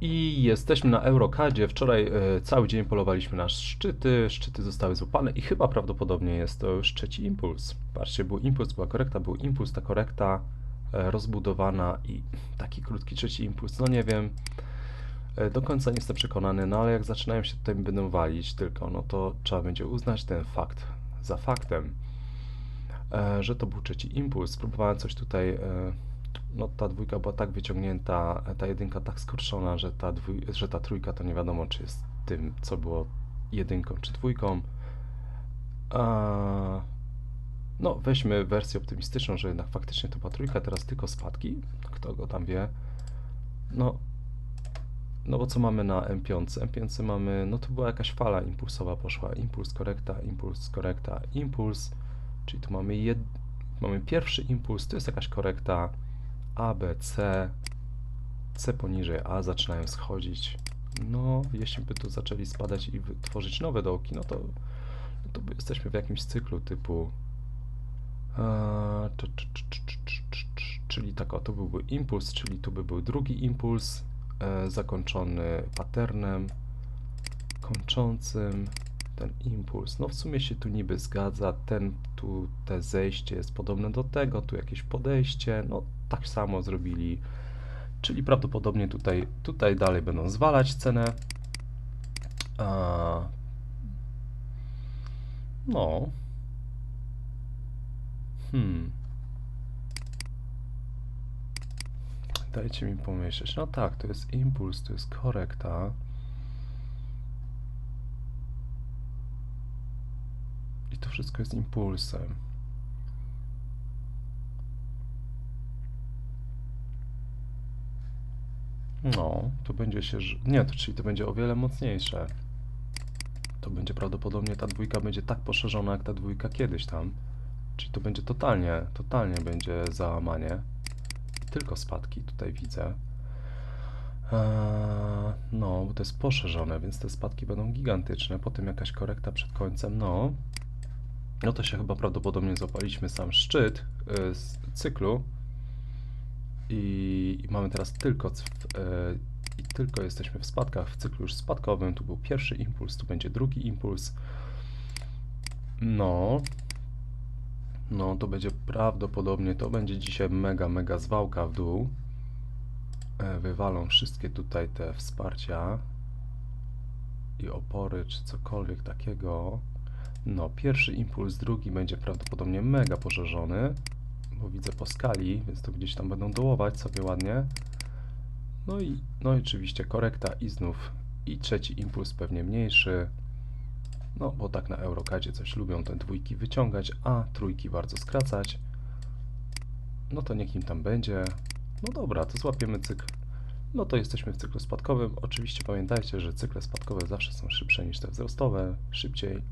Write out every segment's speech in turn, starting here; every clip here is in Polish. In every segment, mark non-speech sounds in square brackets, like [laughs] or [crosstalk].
I jesteśmy na Eurocadzie. Wczoraj e, cały dzień polowaliśmy na szczyty. Szczyty zostały złapane i chyba prawdopodobnie jest to już trzeci impuls. Patrzcie, był impuls, była korekta, był impuls, ta korekta e, rozbudowana i taki krótki trzeci impuls. No nie wiem. E, do końca nie jestem przekonany, no ale jak zaczynają się tutaj będą walić tylko, no to trzeba będzie uznać ten fakt za faktem, że to był trzeci impuls. Próbowałem coś tutaj, no ta dwójka była tak wyciągnięta, ta jedynka tak skurczona, że ta, dwój, że ta trójka to nie wiadomo, czy jest tym, co było jedynką czy dwójką. A, no, weźmy wersję optymistyczną, że jednak faktycznie to była trójka, teraz tylko spadki. Kto go tam wie? No, no bo co mamy na M5? M5 mamy, no to była jakaś fala impulsowa poszła. Impuls, korekta, impuls, korekta, impuls. Czyli tu mamy, jed... mamy pierwszy impuls, to jest jakaś korekta a, B, C, C poniżej A zaczynają schodzić. No, jeśli by tu zaczęli spadać i tworzyć nowe dołki, no to, no to jesteśmy w jakimś cyklu typu czyli tak, o, to byłby impuls, czyli tu by był drugi impuls e, zakończony patternem kończącym ten impuls. No w sumie się tu niby zgadza, ten tu, te zejście jest podobne do tego, tu jakieś podejście, no tak samo zrobili, czyli prawdopodobnie tutaj, tutaj dalej będą zwalać cenę. No. Hmm. Dajcie mi pomyśleć. No tak, to jest impuls, to jest korekta. I to wszystko jest impulsem. No, to będzie się. Nie, to czyli to będzie o wiele mocniejsze. To będzie prawdopodobnie ta dwójka będzie tak poszerzona jak ta dwójka kiedyś tam. Czyli to będzie totalnie, totalnie będzie załamanie. Tylko spadki tutaj widzę. Eee, no, bo to jest poszerzone, więc te spadki będą gigantyczne. Potem jakaś korekta przed końcem. No, no to się chyba prawdopodobnie złapaliśmy sam szczyt y, z cyklu. I, I mamy teraz tylko, e, i tylko jesteśmy w spadkach w cyklu już spadkowym. Tu był pierwszy impuls, tu będzie drugi impuls. No, no to będzie prawdopodobnie, to będzie dzisiaj mega, mega zwałka w dół. E, Wywalą wszystkie tutaj te wsparcia i opory, czy cokolwiek takiego. No, pierwszy impuls, drugi będzie prawdopodobnie mega poszerzony, bo widzę po skali, więc to gdzieś tam będą dołować sobie ładnie. No i, no i oczywiście korekta i znów i trzeci impuls pewnie mniejszy. No, bo tak na Eurocadzie coś lubią te dwójki wyciągać, a trójki bardzo skracać. No to niech im tam będzie. No dobra, to złapiemy cykl. No to jesteśmy w cyklu spadkowym. Oczywiście pamiętajcie, że cykle spadkowe zawsze są szybsze niż te wzrostowe, szybciej.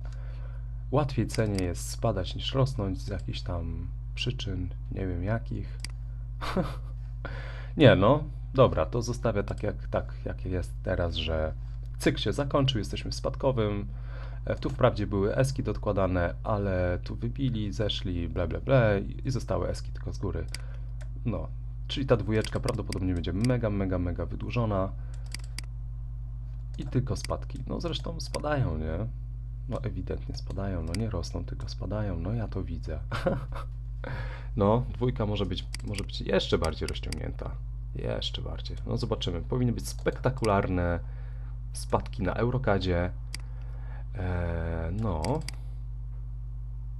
Łatwiej cenie jest spadać niż rosnąć z jakichś tam przyczyn, nie wiem jakich. [laughs] nie no, dobra, to zostawię tak jak, tak jak jest teraz, że cykl się zakończył, jesteśmy w spadkowym. E, Tu wprawdzie były eski dokładane, ale tu wybili, zeszli, ble, ble, ble i zostały eski tylko z góry. No, czyli ta dwójeczka prawdopodobnie będzie mega, mega, mega wydłużona. I tylko spadki. No zresztą spadają, nie? No ewidentnie spadają, no nie rosną, tylko spadają. No ja to widzę. [laughs] No, dwójka może być, może być jeszcze bardziej rozciągnięta. Jeszcze bardziej. No zobaczymy. Powinny być spektakularne spadki na Eurocadzie. Eee, no.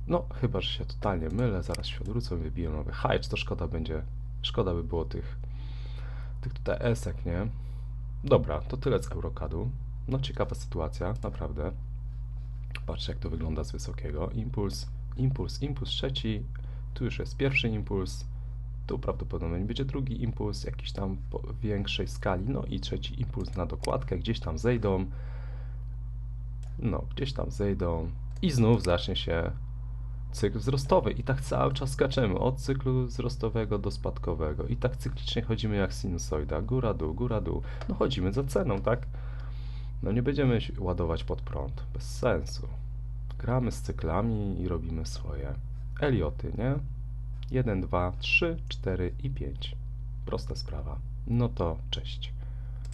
No, chyba, że się totalnie mylę. Zaraz się odwrócę, wybiję nowy hajcz. To szkoda będzie. Szkoda by było tych, tych tutaj esek, nie? Dobra, to tyle z Eurocadu. No, ciekawa sytuacja, naprawdę. Patrzcie, jak to wygląda z wysokiego. Impuls, impuls, impuls trzeci. Tu już jest pierwszy impuls. Tu prawdopodobnie będzie drugi impuls, jakiś tam po większej skali. No i trzeci impuls na dokładkę. Gdzieś tam zejdą. No, gdzieś tam zejdą. I znów zacznie się cykl wzrostowy. I tak cały czas skaczemy od cyklu wzrostowego do spadkowego. I tak cyklicznie chodzimy jak sinusoida. Góra, dół, góra, dół. No chodzimy za ceną, tak? No nie będziemy ładować pod prąd. Bez sensu. Gramy z cyklami i robimy swoje. Elioty, nie? 1, 2, 3, 4 i 5. Prosta sprawa. No to cześć.